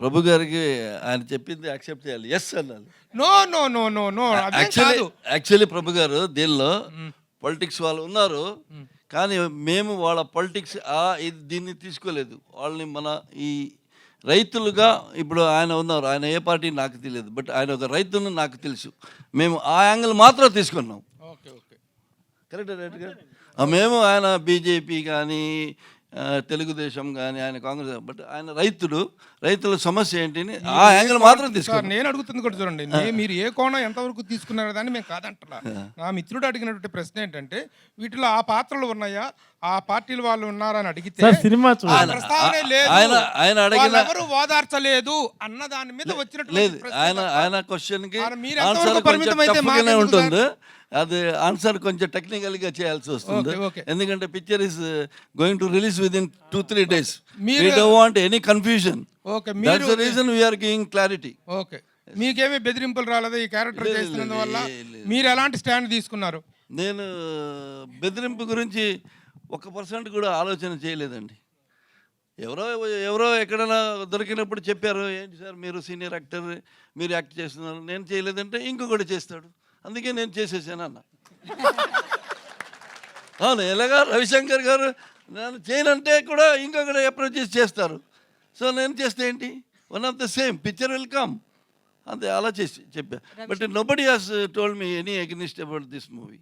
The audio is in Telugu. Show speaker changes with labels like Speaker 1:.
Speaker 1: ప్రభు గారికి ఆయన చెప్పింది యాక్సెప్ట్ చేయాలి. ఎస్ అన్నాను
Speaker 2: no no no no no
Speaker 1: actually actually Prabhu గారు దీనిలో పొలిటిక్స్ వాళ్ళు ఉన్నారు. కానీ మేము వాళ్ళ పొలిటిక్స్ ఇది దీన్ని తీసుకోలేదు. వాళ్ళని మన ఈ రైతులుగా ఇప్పుడు ఆయన ఉన్నారు. ఆయన ఏ పార్టీ నాకు తెలియదు. బట్ ఆయన ఒక రైతును నాకు తెలుసు. మేము ఆ యాంగిల్ మాత్రం తీసుకున్నాం.
Speaker 2: ఓకే ఓకే
Speaker 1: కరెక్ట్ రైట్గా మేము ఆయన బీజేపీ కానీ తెలుగుదేశం కానీ ఆయన కాంగ్రెస్ బట్ ఆయన రైతుడు రైతుల సమస్య ఏంటిని ఆ యాంగిల్ మాత్రం
Speaker 2: సార్
Speaker 1: తీసుకున్నాం
Speaker 2: నేను అడుగుతుంది కూడా చూడండి. నే- మీరు ఏ కోణం ఎంతవరకు తీసుకున్నారో దాన్ని మేము కాదంటున్నా. నా మిత్రుడు అడిగినటువంటి ప్రశ్న ఏంటంటే వీటిలో ఆ పాత్రలు ఉన్నాయా? ఆ పార్టీల వాళ్ళు ఉన్నారా అని అడిగితే
Speaker 3: సినిమా
Speaker 1: ఆయన- ఆయన అడిగిన-
Speaker 2: ఎవరు ఓదార్చలేదు అన్న దాని మీద వచ్చినటువంటి
Speaker 1: లేదు.
Speaker 2: ప్రశ్న
Speaker 1: ఆయన. ఆయన
Speaker 2: క్వశ్చన్కి మీరు
Speaker 1: ఆన్సర్
Speaker 2: పరిమితం అయితే
Speaker 1: ఉంటుంది. అది ఆన్సర్ కొంచెం టెక్నికల్గా చేయాల్సి వస్తుంది. ఎందుకంటే picture is going to release within two three days. Want any confusion reason we're giving clarity
Speaker 2: okay మీకేమీ బెదిరింపులు రాలేదు ఈ క్యారెక్టర్ చేస్తున్నందువల్ల. మీరు ఎలాంటి స్టాండ్ తీసుకున్నారు?
Speaker 1: నేను బెదిరింపు గురించి ఒక పర్సెంట్ కూడా ఆలోచన చేయలేదండి. ఎవరో ఎవరో ఎక్కడైనా దొరికినప్పుడు చెప్పారు ఏంటి సార్ మీరు సీనియర్ యాక్టర్ మీరు యాక్ట్ చేస్తున్నారు. నేను చేయలేదంటే ఇంకొకటి చేస్తాడు. అందుకే నేను చేసేసాను అన్న. అవును ఎలాగా? రవిశంకర్ గారు నేను చేయనంటే కూడా ఇంకొకటి అప్రోచ్ చేసి చేస్తారు. సో నేను చేస్తే ఏంటి? One of the same picture will come అంతే అలా చేసి చెప్పా. But nobody has told me any against about this movie